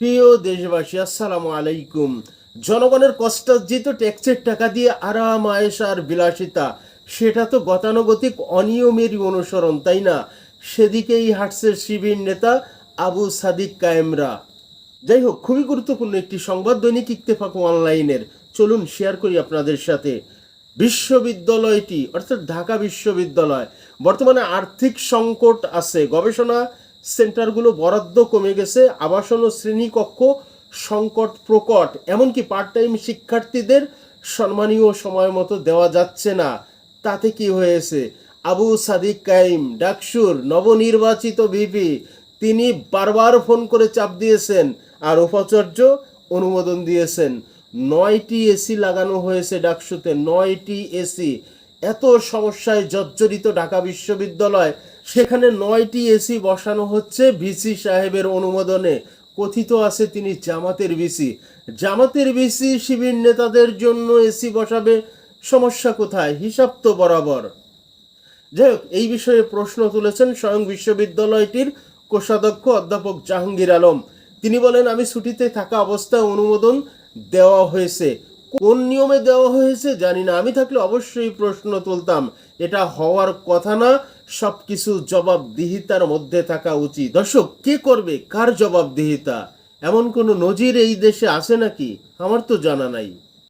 প্রিয় দেশবাসী, আসসালামু আলাইকুম। জনগণের কষ্টার্জিত ট্যাক্সের টাকা দিয়ে আরাম আয়েসার বিলাসিতা, সেটা তো গতানুগতিক অনিয়মেরই অনুসরণ, তাই না? সেদিকেই হাঁটছে শিবির নেতা আবু সাদিক কায়েমরা। যাই হোক, খুবই গুরুত্বপূর্ণ একটি সংবাদ দৈনিক ইত্তেফাক অনলাইনের। চলুন শেয়ার করি আপনাদের সাথে। বিশ্ববিদ্যালয়টি, অর্থাৎ ঢাকা বিশ্ববিদ্যালয়, বর্তমানে আর্থিক সংকট আছে। গবেষণা সেন্টারগুলো বরাদ্দ কমে গেছে, আবাসন ও শ্রেণীকক্ষ সংকট প্রকট, এমনকি পার্ট টাইম শিক্ষার্থীদের সম্মানীয় সময় মতো দেওয়া যাচ্ছে না। তাতে কি হয়েছে? আবু সাদিক কাইম, ডাকসুর নবনির্বাচিত ভিপি, তিনি বারবার ফোন করে চাপ দিয়েছেন আর উপাচার্য অনুমোদন দিয়েছেন। নয়টি এসি লাগানো হয়েছে ডাকসুতে, নয়টি এসি। এত সমস্যায় জর্জরিত ঢাকা বিশ্ববিদ্যালয় সেখানে নয়টি এসি বসানো হচ্ছে ভিসি সাহেবের অনুমোদনে। কথিত আছে তিনি জামাতের ভিসি। জামাতের ভিসি শিবির নেতাদের জন্য এসি বসাবে, সমস্যা কোথায়? হিসাব তো বরাবর। যাই হোক, এই বিষয়ে প্রশ্ন তুলেছেন স্বয়ং বিশ্ববিদ্যালয়টির কোষাধ্যক্ষ অধ্যাপক জাহাঙ্গীর আলম। তিনি বলেন, আমি ছুটিতে থাকা অবস্থায় অনুমোদন দেওয়া হয়েছে। কোন নিয়মে দেওয়া হয়েছে জানি না। আমি থাকলে অবশ্যই প্রশ্ন তুলতাম। এটা হওয়ার কথা না, সবকিছু জবাবদিহিতার মধ্যে থাকা উচিত। দর্শক, কে করবে? কার জবাবদিহিতা? এমন কোনো নজির এই দেশে আছে নাকি? আমার তো জানা নাই।